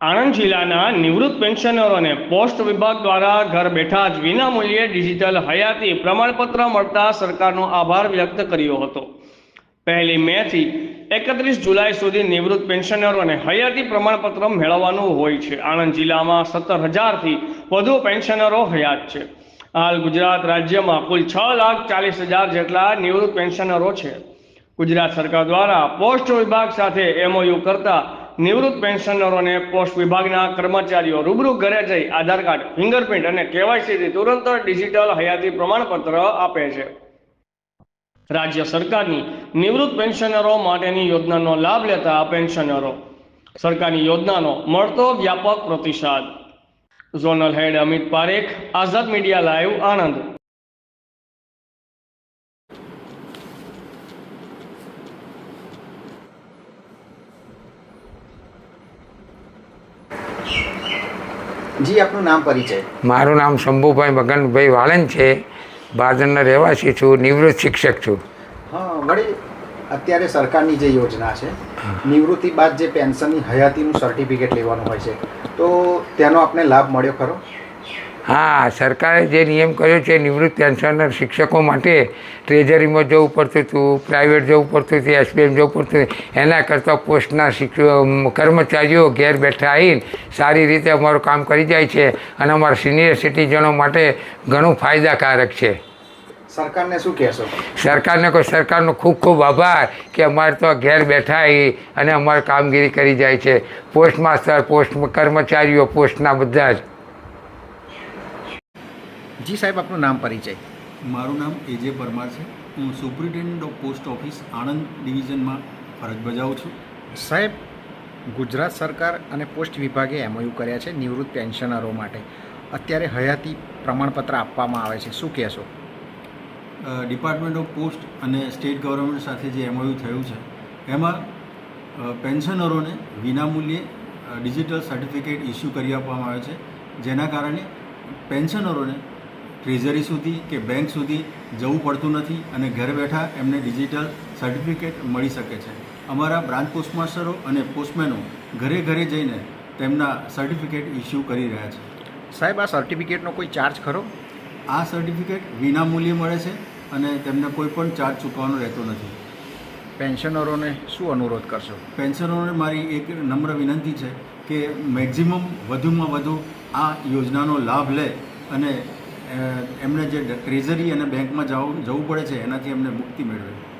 આણંદ જિલ્લાના નિવૃત્ત પેન્શનરોને પોસ્ટ વિભાગ દ્વારા ઘર બેઠા જ વિનામૂલ્યે ડિજિટલ હયાતી પ્રમાણપત્ર મળતા સરકારનો આભાર વ્યક્ત કર્યો હતો. પહેલી મે થી એકત્રીસ જુલાઈ સુધી નિવૃત્ત પેન્શનરોને હયાતી પ્રમાણપત્ર મેળવવાનું હોય છે. આણંદ જિલ્લામાં સત્તર હજારથી વધુ પેન્શનરો હયાત છે. હાલ ગુજરાત રાજ્યમાં કુલ છ લાખ ચાલીસ હજાર જેટલા નિવૃત્ત પેન્શનરો છે. ગુજરાત સરકાર દ્વારા પોસ્ટ વિભાગ સાથે એમઓયુ કરતા નિવૃત્ત પેન્શનરોને પોસ્ટ વિભાગના કર્મચારીઓ રૂબરૂ ઘરે જઈ આધાર કાર્ડ, ફિંગરપ્રિન્ટ અને કેવાયસીથી તુરંત ડિજિટલ હયાતી પ્રમાણપત્ર આપે છે. રાજ્ય સરકારની નિવૃત્ત પેન્શનરો માટેની યોજનાનો લાભ લેતા પેન્શનરો. સરકારની યોજનાનો મળતો વ્યાપક પ્રતિસાદ. Zonal head Amit Parekh, Azad media live Anand. જી આપનું નામ પરિચય. મારું નામ શંભુભાઈ મગનભાઈ વાળંદ છે. બાદરના રહેવાસી છું નિવૃત્ત શિક્ષક છું. હા વળી અત્યારે સરકારની જે યોજના છે નિવૃત્તિ બાદ જે પેન્શનની હયાતીનું સર્ટિફિકેટ લેવાનું હોય છે તો તેનો આપને લાભ મળ્યો ખરો? હા સરકારે જે નિયમ કર્યો છે નિવૃત્ત પેન્શનર શિક્ષકો માટે ટ્રેઝરીમાં જવું પડતું હતું પ્રાઇવેટ જવું પડતું હતું એસબીએમ જવું પડતું હતું. એના કરતાં પોસ્ટના શિક્ષકો કર્મચારીઓ ઘેર બેઠા આવીને સારી રીતે અમારું કામ કરી જાય છે અને અમારા સિનિયર સિટીઝનો માટે ઘણું ફાયદાકારક છે. સરકારને શું કહેશો? સરકારને કોઈ સરકારનો ખૂબ ખૂબ આભાર કે અમારે તો ઘેર બેઠા આવી અને અમારી કામગીરી કરી જાય છે. પોસ્ટ માસ્ટર પોસ્ટ કર્મચારીઓ પોસ્ટના બધા જ. જી સાહેબ આપનું નામ પરિચય. મારું નામ એજે પરમાર છે. હું superintendent of post office Anand ડિવિઝનમાં ફરજ બજાવું છું. સાહેબ ગુજરાત સરકાર અને પોસ્ટ વિભાગે એમઓયુ કર્યા છે નિવૃત્ત પેન્શનરો માટે. અત્યારે હયાતી પ્રમાણપત્ર આપવામાં આવે છે. શું કહેશો? ડિપાર્ટમેન્ટ ઓફ પોસ્ટ અને સ્ટેટ ગવર્મેન્ટ સાથે જે એમઓયુ થયું છે એમાં પેન્શનરોને વિનામૂલ્યે ડિજિટલ સર્ટિફિકેટ ઇસ્યુ કરી આપવામાં આવે છે. જેના કારણે પેન્શનરોને ટ્રેઝરી સુધી કે બેંક સુધી જવું પડતું નથી અને ઘર બેઠા એમને ડિજિટલ સર્ટિફિકેટ મળી શકે છે. અમારા બ્રાન્ચ પોસ્ટમાસ્ટરો અને પોસ્ટમેનો ઘરે ઘરે જઈને તેમના સર્ટિફિકેટ ઇસ્યુ કરી રહ્યા છે. સાહેબ આ સર્ટિફિકેટનો કોઈ ચાર્જ ખરો? આ સર્ટિફિકેટ વિનામૂલ્યે મળે છે અને તેમને કોઈ પણ ચાર્જ ચૂકવવાનો રહેતો નથી. પેન્શનરોને શું અનુરોધ કરશો? પેન્શનરોને મારી એક નમ્ર વિનંતી છે કે મેક્ઝિમમ વધુમાં વધુ આ યોજનાનો લાભ લે અને અ, એમને જે ટ્રેઝરી અને બેંકમાં જવું જવું પડે છે એનાથી એમને મુક્તિ મેળવે.